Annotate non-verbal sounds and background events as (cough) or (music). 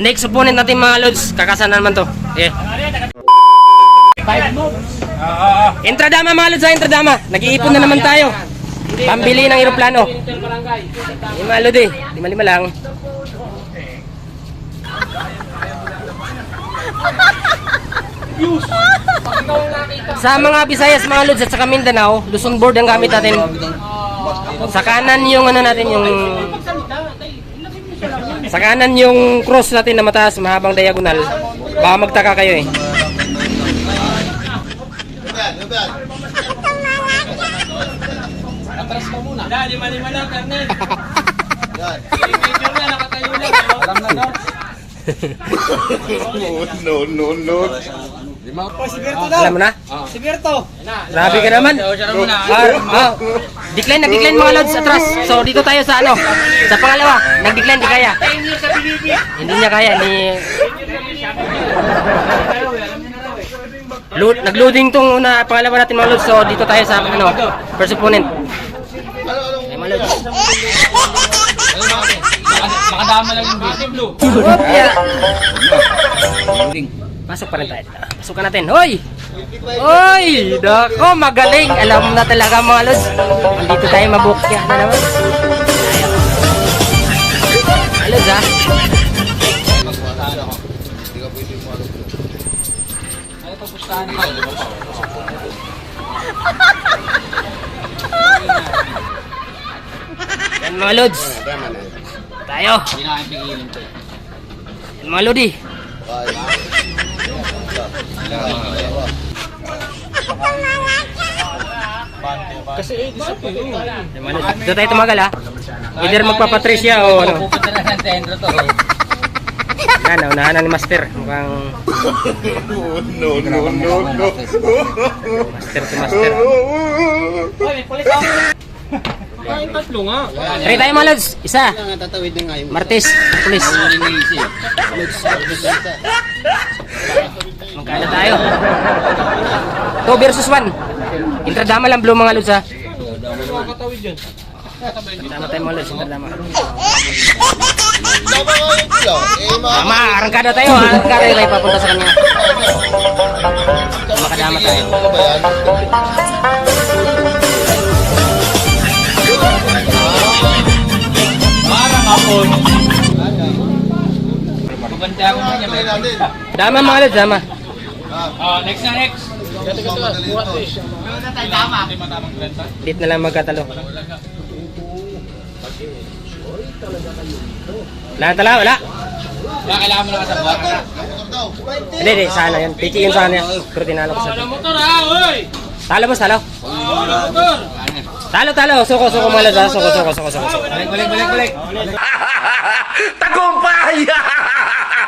Next opponent natin mga lods, kakasana naman to. Yeah. Intradama mga lods ha, intradama. Nag-iipon na naman tayo. Pambili ng eroplano. Yung mga lodi, lima-lima lang. Sa mga Visayas, mga Lods at sa Mindanao, Luzon board ang gamit natin. Sa kanan yung ano natin yung Sa kanan yung cross natin na mataas, mahabang diagonal. Baka magtaka kayo eh. Wala, lima-lima lang, Kernel. Picture na, nakatayo lang. Alam na, (laughs) no? No, no, no. Alam mo na? Si Berto. Grabe ka naman. Ah, ah, decline, nag-decline mga lods atras. So dito tayo sa ano, sa pangalawa, nag-decline di kaya. Hindi niya kaya ni Load, nag-loading tong una pangalawa natin mga lods. So dito tayo sa ano, first opponent. Ay, mga lods. Makadama lang yung blue. Yeah. Pasok pa rin tayo. Pasukan natin. Hoy! Hoy! Dako, magaling. Alam na talaga mga lods. Dito tayo mabukya na naman. Lods ha. Ay, pagpustahan ko. Yan mga lods. Tayo. Yan mga lodi. Kasi eh. Yan mga lods. Dito tayo tumagal ha. Either magpapatricia o ano. Pupunta na ng to. Yan, unahan na ni Master. Mukhang No, no, no, no. Master to Master. Ay, palit ako. Ay, tatlo nga. Try tayo mga lods. Isa. tatawid na nga yung Martes. Pulis. Magkano tayo? 2 versus 1. Intradama lang blue mga lods ha. Makakatawid yun. Tama tayo mga lods, intradama. Tama, arangkada tayo ha. Arangkada tayo papunta sa kanya. Makadama tayo. Yan? Hapon. Maganda ako na niya. Dama mga lods, dama. Oh, next na next. Dito na lang magkatalo. Wala tala, wala. Kaya kailangan mo. Motor daw. Hindi, hindi, sana yun. Piki yun sana yun. Pero tinalo ko sa... Wala motor ha, oy! Talo boss, talo. Wala motor! Talo, talo. Suko, suko. Suko, suko, suko, suko. suko. Balik, balik, balik, balik. (laughs) Tagumpay! (laughs)